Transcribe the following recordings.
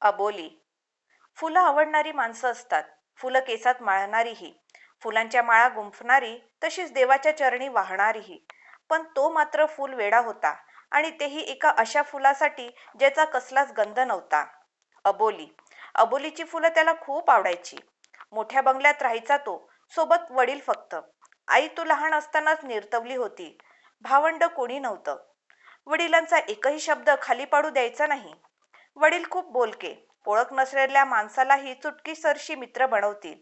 अबोली. फुलं आवडणारी माणसं असतात. फुलं केसात माळणारीही. फुलांच्या माळा गुंफणारी तशीच देवाच्या चरणी वाहणारीही. पण तो मात्र फुल वेडा होता आणि तेही एका अशा फुलासाठी ज्याचा कसलाच गंध नव्हता. अबोली. अबोलीची फुलं त्याला खूप आवडायची. मोठ्या बंगल्यात राहायचा तो. सोबत वडील फक्त. आई तू लहान असतानाच निरतवली होती. भावंड कोणी नव्हतं. वडिलांचा एकही शब्द खाली पाडू द्यायचा नाही. वडील खूप बोलके. ओळख नसलेल्या माणसालाही चुटकीसरशी मित्र बनवतील.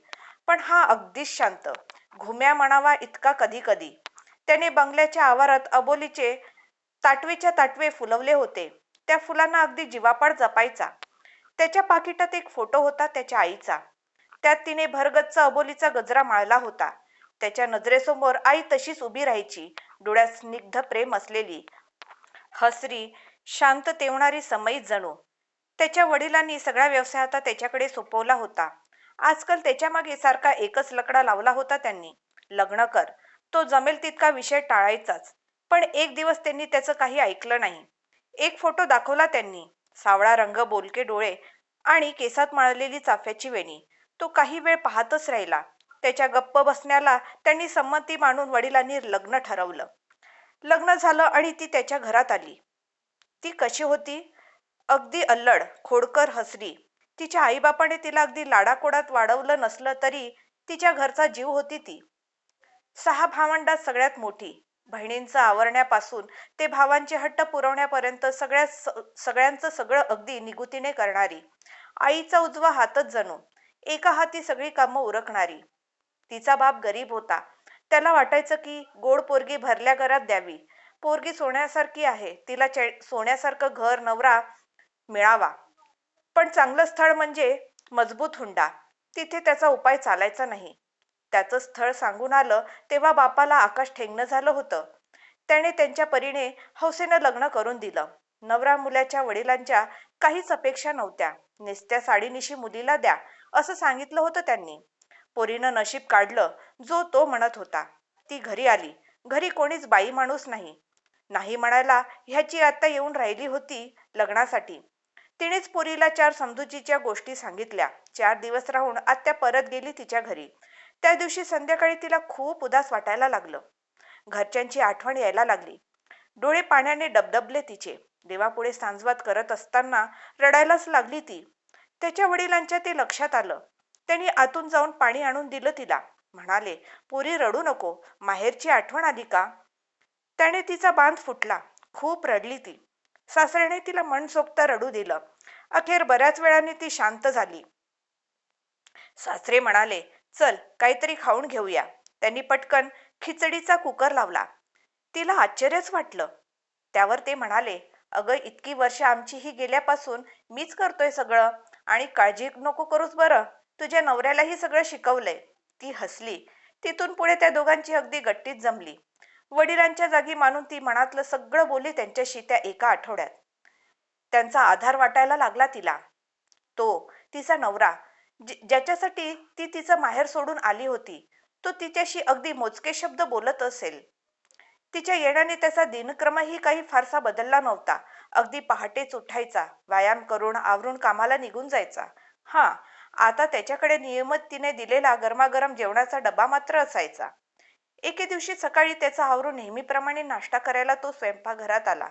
पण हा अगदीच शांत. घुम्या म्हणावा इतका कधी कधी. त्याने बंगल्याच्या आवारात अबोलीचे ताटवेच्या ताटवे फुलवले होते. त्या फुलांना अगदी जीवापाड जपायचा. त्याच्या पाकिटात एक फोटो होता त्याच्या आईचा. त्यात तिने भरगच्च अबोलीचा गजरा माळला होता. त्याच्या नजरेसमोर आई तशीच उभी राहायची. डोळ्यात स्निग्ध प्रेम असलेली. हसरी शांत तेवणारी समयी जणू. त्याच्या वडिलांनी सगळा व्यवसाय आता त्याच्याकडे सोपवला होता. आजकाल त्याच्यामागे सारखा एकच लकडा लावला होता त्यांनी. लग्न कर. तो जमेल तितका विषय टाळायचाच. पण एक दिवस त्यांनी त्याचं काही ऐकलं नाही. एक फोटो दाखवला त्यांनी. सावळा रंग बोलके डोळे आणि केसात माळलेली चाफ्याची वेणी. तो काही वेळ पाहतच राहिला. त्याच्या गप्प बसण्याला त्यांनी संमती मानून वडिलांनी लग्न ठरवलं. लग्न झालं आणि ती त्याच्या घरात आली. ती कशी होती? अगदी अल्लड खोडकर हसरी तिच्या आईबापाने तिला अगदी लाडाकोडात वाढवलं नसलं तरी तिच्या घरचा जीव होती ती. सहा भावंडात सगळ्यात मोठी. बहिणींचं आवरण्यापासून ते भावांचे हट्ट पुरवण्यापर्यंत सगळ्या सगळ्यांचं सगळं अगदी निगुतीने करणारी. आईचा उजवा हातच जणू. एका हाती सगळी कामं उरकणारी. तिचा बाप गरीब होता. त्याला वाटायचं की गोड पोरगी भरल्या घरात द्यावी. पोरगी सोन्यासारखी आहे. तिला सोन्यासारखं घर नवरा मिळावा. पण चांगलं स्थळ म्हणजे मजबूत हुंडा. तिथे त्याचा उपाय चालायचा नाही. त्याचं स्थळ सांगून आलं तेव्हा बापाला आकाश ठेंगणं झालं होतं. त्याने त्यांच्या परीने हौसेनं लग्न करून दिलं. नवरा मुलाच्या वडिलांच्या काहीच अपेक्षा नव्हत्या. नेसत्या साडीनिशी मुलीला द्या असं सांगितलं होतं त्यांनी. पोरीनं नशीब काढलं जो तो म्हणत होता. ती घरी आली. घरी कोणीच बाई माणूस नाही. नाही म्हणायला ह्याची आता येऊन राहिली होती लग्नासाठी. तिनेच पोरीला चार समजुजीच्या गोष्टी सांगितल्या. चार दिवस राहून आत्या परत गेली तिच्या घरी. त्या दिवशी संध्याकाळी तिला खूप उदास वाटायला लागलं. घरच्यांची आठवण यायला लागली. डोळे पाण्याने डबडबले तिचे. देवापुढे सांजवात करत असताना रडायलाच लागली ती. त्याच्या वडिलांच्या ते लक्षात आलं. त्यांनी आतून जाऊन पाणी आणून दिलं तिला. म्हणाले पुरी रडू नको. माहेरची आठवण आली का? त्याने तिचा बांध फुटला. खूप रडली ती. सासऱ्याने तिला मन सोबता रडू दिलं. अखेर बऱ्याच वेळाने ती शांत झाली. सासरे म्हणाले चल काहीतरी खाऊन घेऊया. त्यांनी पटकन खिचडीचा कुकर लावला. तिला आश्चर्यच वाटलं. त्यावर ते म्हणाले अगं इतकी वर्ष आमची ही गेल्यापासून मीच करतोय सगळं आणि काळजी नको करूच बरं. तुझ्या नवऱ्यालाही सगळं शिकवलंय. ती हसली. तिथून पुढे त्या दोघांची अगदी गट्टीत जमली. वडिलांच्या जागी मानून ती मनातलं सगळं बोलली त्यांच्याशी त्या एका आठवड्यात. त्यांचा आधार वाटायला लागला तिला. तो तिचा नवरा ज्याच्यासाठी ती तिचं माहेर सोडून आली होती तो तिच्याशी अगदी मोजके शब्द बोलत असेल. तिच्या येण्याने त्याचा दिनक्रमही काही फारसा बदलला नव्हता. अगदी पहाटेच उठायचा व्यायाम करून आवरून कामाला निघून जायचा. हा आता त्याच्याकडे नियमित तिने दिलेला गरमागरम जेवणाचा डबा मात्र असायचा. एके दिवशी सकाळी त्याचा आवरून नेहमीप्रमाणे नाश्ता करायला तो स्वयंपाकघरात आला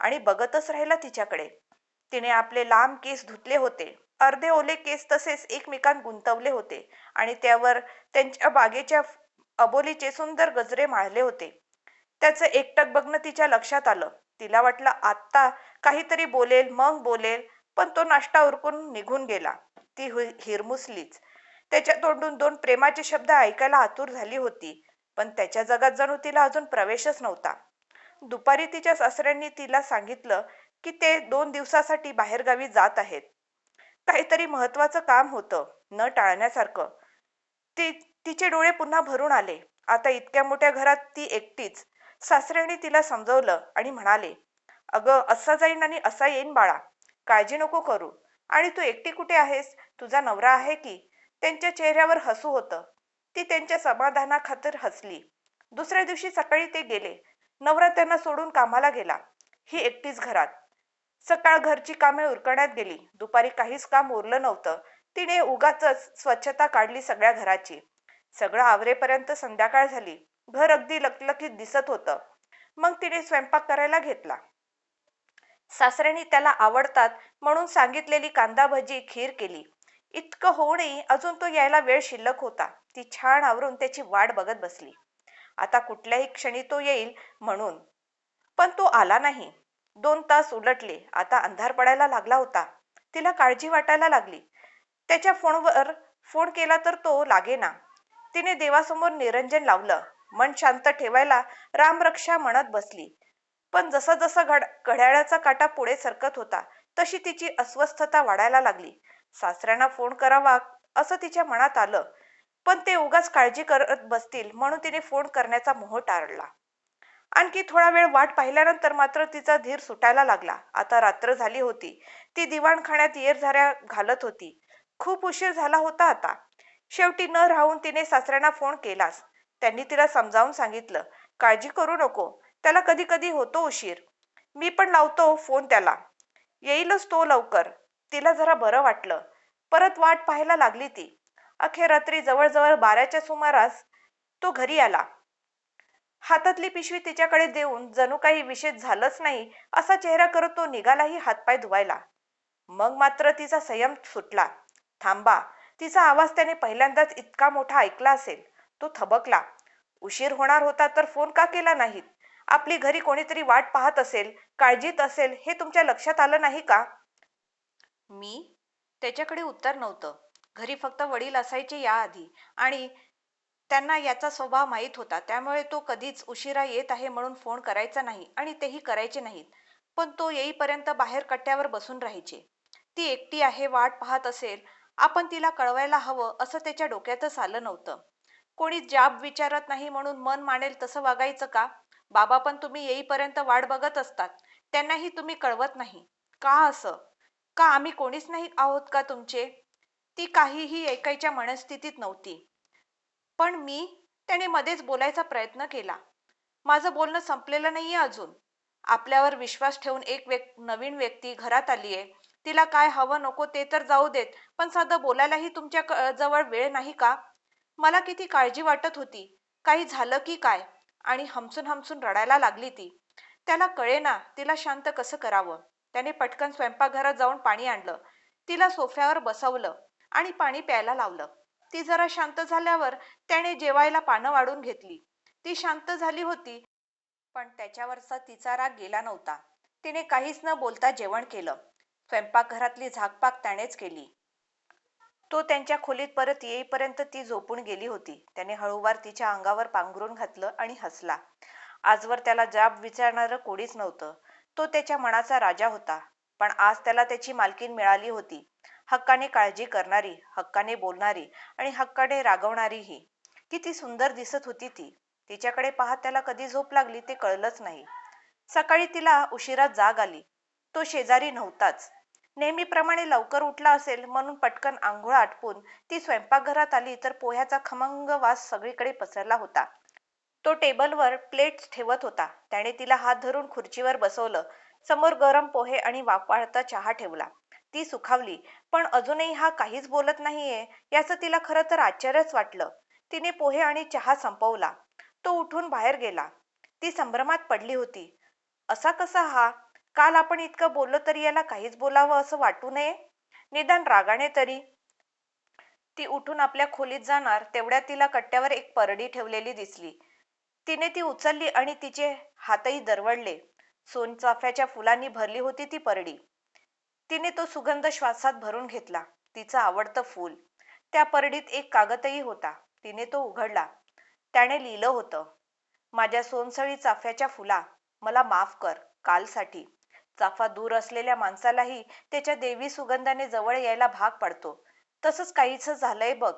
आणि बघतच राहिला तिच्याकडे. तिने आपले लांब केस धुतले होते. अर्धे ओले केस तसेच एकमेकांत गुंतवले होते आणि त्यावर त्यांच्या बागेच्या अबोलीचे सुंदर गजरे माळले होते. त्याचं एकटक बघणं तिच्या लक्षात आलं. तिला वाटलं आत्ता काहीतरी बोलेल मग बोलेल. पण तो नाश्ता उरकून निघून गेला. ती हिरमुसलीच. त्याच्या तोंडून दोन प्रेमाचे शब्द ऐकायला आतुर झाली होती. पण त्याच्या जगात जणू तिला अजून प्रवेशच नव्हता. दुपारी तिच्या सासऱ्यांनी तिला सांगितलं की ते दोन दिवसासाठी बाहेरगावी जात आहेत. काहीतरी महत्वाचं काम होतं न टाळण्यासारखं. ती तिचे डोळे पुन्हा भरून आले. आता इतक्या मोठ्या घरात ती एकटीच. सासऱ्याने तिला समजवलं आणि म्हणाले अगं असा जाईन आणि असा येईन बाळा. काळजी नको करू. आणि तू एकटी कुठे आहेस? तुझा नवरा आहे की? त्यांच्या चेहऱ्यावर हसू होतं. ती त्यांच्या समाधानाखातर हसली. दुसऱ्या दिवशी सकाळी ते गेले. नवरा त्यांना सोडून कामाला गेला. ही एकटीच घरात. सकाळ घरची कामे उरकण्यात गेली. दुपारी काहीच काम उरलं नव्हतं. तिने उगाच स्वच्छता काढली सगळ्या घराची. सगळं आवरेपर्यंत संध्याकाळ झाली. घर अगदी लकलकीत दिसत होतं. मग तिने स्वयंपाक करायला घेतला. सासऱ्याने त्याला आवडतात म्हणून सांगितलेली कांदा भजी खीर केली. इतकं होऊनही अजून तो यायला वेळ शिल्लक होता. ती छान आवरून त्याची वाट बघत बसली. आता कुठल्याही क्षणी तो येईल म्हणून. पण तो आला नाही. दोन तास उलटले. आता अंधार पडायला लागला होता. तिला काळजी वाटायला लागली. त्याच्या फोनवर फोन केला तर तो लागेना. तिने देवासमोर निरंजन लावलं. मन शांत ठेवायला रामरक्षा म्हणत बसली. पण जसा जसा घड घड्याळाचा काटा पुढे सरकत होता तशी तिची अस्वस्थता वाढायला लागली. सासऱ्यांना फोन करावा असं तिच्या मनात आलं. पण ते उगाच काळजी करत बसतील म्हणून तिने फोन करण्याचा मोह टाळला. आणखी थोडा वेळ वाट पाहिल्यानंतर मात्र तिचा धीर सुटायला लागला. आता रात्र झाली होती. ती दिवाणखाण्यात येरझाऱ्या घालत होती. खूप उशीर झाला होता आता. शेवटी न राहून तिने सासऱ्यांना फोन केलास त्यांनी तिला समजावून सांगितलं काळजी करू नको. त्याला कधी कधी होतो उशीर. मी पण लावतो फोन त्याला. येईलच तो लवकर. तिला जरा बरं वाटलं. परत वाट पाहायला लागली ती. अखेर रात्री जवळजवळ बाराच्या सुमारास तो घरी आला. हातातली पिशवी तिच्याकडे देऊन जणू काही विशेष झालंच नाही असा चेहरा करत तो निघालाही हातपाय धुवायला. मग मात्र तिचा संयम सुटला. थांबा तिचा आवाज त्याने पहिल्यांदाच इतका मोठा ऐकला असेल. तो थबकला. उशीर होणार होता तर फोन का केला नाहीत? आपली घरी कोणीतरी वाट पाहत असेल काळजीत असेल हे तुमच्या लक्षात आलं नाही का? मी? त्याच्याकडे उत्तर नव्हतं. घरी फक्त वडील असायचे याआधी आणि त्यांना याचा स्वभाव माहीत होता. त्यामुळे तो कधीच उशिरा येत आहे म्हणून फोन करायचा नाही आणि तेही करायचे नाहीत. पण तो येईपर्यंत बाहेर कट्ट्यावर बसून राहायचे. ती एकटी आहे वाट पाहत असेल. आपण तिला कळवायला हवं असं त्याच्या डोक्यातच आलं नव्हतं. कोणी जाब विचारत नाही म्हणून मन मानेल तसं वागायचं का? बाबा पण तुम्ही येईपर्यंत वाट बघत असतात. त्यांनाही तुम्ही कळवत नाही. का असं? का आम्ही कोणीच नाही आहोत का तुमचे? ती काहीही ऐकायच्या मनस्थितीत नव्हती. पण मी त्याने मध्येच बोलायचा प्रयत्न केला. माझं बोलणं संपलेलं नाहीये अजून. आपल्यावर विश्वास ठेवून एक व्यक् नवीन व्यक्ती घरात आली आहे. तिला काय हवं नको ते तर जाऊ देत पण साधं बोलायलाही तुमच्या जवळ वेळ नाही का? मला किती काळजी वाटत होती. काही झालं की काय? आणि हमसून हमसून रडायला लागली ती. त्याला कळेना तिला शांत कसं करावं. त्याने पटकन स्वयंपाकघरात जाऊन पाणी आणलं. तिला सोफ्यावर बसवलं आणि पाणी प्यायला लावलं. ती जरा शांत झाल्यावर त्याने जेवायला पानं वाढून घेतली. ती शांत झाली होती पण त्याच्यावरचा तिचा राग गेला नव्हता. तिने काहीच न बोलता जेवण केलं. स्वयंपाकघरातली झाकपाक त्यानेच केली. तो त्यांच्या खोलीत परत येईपर्यंत ती झोपून गेली होती. त्याने हळूवार तिच्या अंगावर पांघरून घातलं आणि हसला. आजवर त्याला जाब विचारणारं कोणीच नव्हतं. तो त्याच्या मनाचा राजा होता पण आज त्याला त्याची मालकीन मिळाली होती. हक्काने काळजी करणारी हक्काने बोलणारी आणि हक्काने रागवणारीही. किती सुंदर दिसत होती ती. तिच्याकडे पाहत त्याला कधी झोप लागली ते कळलंच नाही. सकाळी तिला उशिरा जाग आली. तो शेजारी नव्हताच. नेहमीप्रमाणे लवकर उठला असेल म्हणून पटकन आंघोळ आटपून ती स्वयंपाकघरात आली तर पोह्याचा खमंग वास सगळीकडे पसरला होता. तो टेबलवर प्लेट्स ठेवत होता. त्याने तिला हात धरून खुर्चीवर बसवलं. समोर गरम पोहे आणि वापाळता चहा ठेवला. ती सुखावली पण अजूनही हा काहीच बोलत नाहीये याचं तिला खरं तर आश्चर्यच वाटलं. तिने पोहे आणि चहा संपवला. तो उठून बाहेर गेला. ती संभ्रमात पडली होती. असा कसा हा? काल आपण इतकं बोललो तरी याला काहीच बोलावं असं वाटू नये? निदान रागाने तरी. ती उठून आपल्या खोलीत जाणार तेवढ्या तिला कट्ट्यावर एक परडी ठेवलेली दिसली. तिने ती उचलली आणि तिचे हातही दरवळले. सोनचाफ्याच्या फुलांनी भरली होती ती परडी. तिने तो सुगंध श्वासात भरून घेतला. तिचं आवडतं फूल. त्या परडीत एक कागदही होता. तिने तो उघडला. त्याने लिहिलं होतं माझ्या सोनसळी चाफ्याच्या फुला मला माफ कर कालसाठी. चाफा दूर असलेल्या माणसालाही त्याच्या देवी सुगंधाने जवळ यायला भाग पडतो. तसंच काहीच झालंय बघ.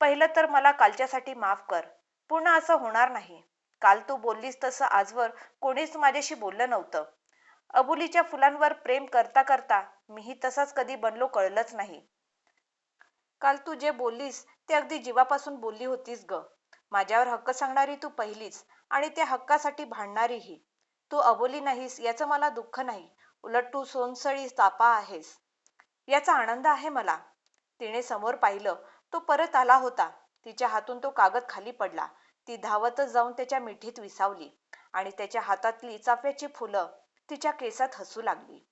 पहिलं तर मला कालच्यासाठी माफ कर. पुन्हा असं होणार नाही. काल तू बोललीस तसं आजवर कोणीच माझ्याशी बोललं नव्हतं. अबुलीच्या फुलांवर प्रेम करता करता मीही तसाच कधी बनलो कळलंच नाही. काल तू जे बोललीस ते अगदी जीवापासून बोलली होतीस ग. माझ्यावर हक्क सांगणारी तू पहिलीच आणि त्या हक्कासाठी भांडणारीही. तू अबोली नाहीस याचं मला दुःख नाही. उलट तू सोनसळी तापा आहेस. याचा आनंद आहे मला. तिने समोर पाहिलं तो परत आला होता. तिच्या हातून तो कागद खाली पडला. ती धावतच जाऊन त्याच्या मिठीत विसावली आणि त्याच्या हातातली चाफ्याची फुलं तिच्या केसात हसू लागली.